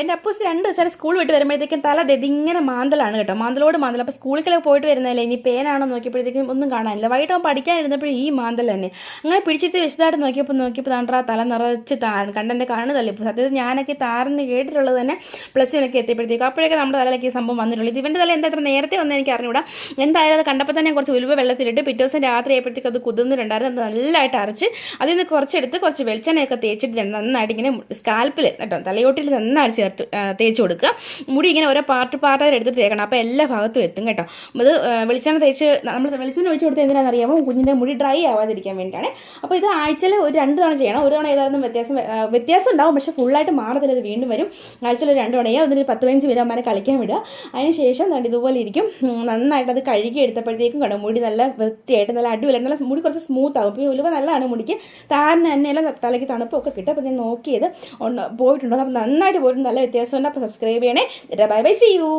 എന്റെ അപ്പൂസ് രണ്ട് ദിവസം സ്കൂൾ വിട്ട് വരുമ്പോഴത്തേക്കും തല ഇതിങ്ങനെ മാന്തലാണ് കേട്ടോ. മാന്തലോട് മാന്തൽ. അപ്പോൾ സ്കൂളിലേക്ക് പോയിട്ട് വരുന്നതല്ലേ ഇനി പേനാണോ നോക്കിയപ്പോഴത്തേക്കും ഒന്നും കാണാനില്ല. വൈകിട്ട് അവൻ പഠിക്കാനിരുന്നപ്പോഴും ഈ മാന്തൽ തന്നെ. അങ്ങനെ പിടിച്ചിട്ട് വിശദമായിട്ട് നോക്കിയപ്പോൾ നോക്കിയപ്പോൾ താണ്ടാ തല നിറച്ച് താഴ് കണ്ടെന്റെ കാണുന്നതല്ലേ ഇപ്പോൾ സത്യത്തിൽ ഞാനൊക്കെ താറിന് കേട്ടിട്ടുള്ളത് തന്നെ പ്ലസ് ടുനൊക്കെ എത്തിയപ്പോഴത്തേക്കും. അപ്പോഴൊക്കെ നമ്മുടെ തലയിലേക്ക് ഈ സംഭവം വന്നിട്ടുള്ളൂ. ഇത് ഇവന്റെ തല എന്താ നേരത്തെ വന്നാൽ എനിക്ക് അറിഞ്ഞൂടാ. എന്തായാലും അത് കണ്ടപ്പോൾ തന്നെ കുറച്ച് ഉലുവ വെള്ളത്തിലിട്ട് പിറ്റേ ദിവസം രാത്രി ആയപ്പോഴത്തേക്ക് അത് കുതിർന്നിട്ടുണ്ടായിരുന്നു. അത് നല്ലതായിട്ട് അരച്ച് അതിൽ നിന്ന് കുറച്ചെടുത്ത് കുറച്ച് വെളിച്ചെണ്ണയൊക്കെ തേച്ചിട്ട് നന്നായിട്ട് ഇങ്ങനെ സ്കാൽപ്പിൽ കേട്ടോ തലയോട്ടിൽ നന്നായിട്ട് ചേർത്ത് തേച്ച് കൊടുക്കുക. മുടി ഇങ്ങനെ ഓരോ പാർട്ട് പാർട്ടായിട്ട് എടുത്ത് തേക്കണം. അപ്പോൾ എല്ലാ ഭാഗത്തും എത്തും കേട്ടോ. അത് വെളിച്ചെണ്ണ തേച്ച് നമ്മൾ വെളിച്ചെണ്ണ ഒഴിച്ച് കൊടുത്ത് എന്തിനാണെന്ന് അറിയാമോ? കുഞ്ഞിന്റെ മുടി ഡ്രൈ ആവാതിരിക്കാൻ വേണ്ടിയിട്ടാണ് അപ്പോൾ ഇത് ആഴ്ചയിൽ ഒരു രണ്ട് തവണ ചെയ്യണം. ഒരു തവണ ഏതായാലും വ്യത്യാസം വ്യത്യാസം ഉണ്ടാവും. പക്ഷേ ഫുള്ളായിട്ട് മാറത്തില്ല. ഇത് വീണ്ടും വരും. ആഴ്ചയിൽ രണ്ട് തവണ ചെയ്യുക അതിന് പത്ത് പതിനഞ്ച് പേര് അമ്മനെ കളിക്കാൻ വിടുക. അതിന് ശേഷം ദാണ്ട് ഇതുപോലെ ഇരിക്കും. നന്നായിട്ട് അത് കഴുകി എടുത്തപ്പോഴത്തേക്കും കണ്ടു? മുടി നല്ല വൃത്തിയായിട്ട് നല്ല അടിപൊളി നല്ല മുടി കുറച്ച് സ്മൂത്ത് ആകും. ഇപ്പോൾ ഉലുവ നല്ലതാണ് മുടിക്ക്. താരന് തന്നെയല്ല തലയ്ക്ക് തണുപ്പൊക്കെ കിട്ടും. അപ്പോൾ ഞാൻ നോക്കിയത് പോയിട്ടുണ്ടോ? അപ്പോൾ നന്നായിട്ട് പോയിട്ടുണ്ട്. നല്ല വ്യത്യാസമുണ്ട്. അപ്പോൾ സബ്സ്ക്രൈബ് ചെയ്യണേ. Bye bye. C U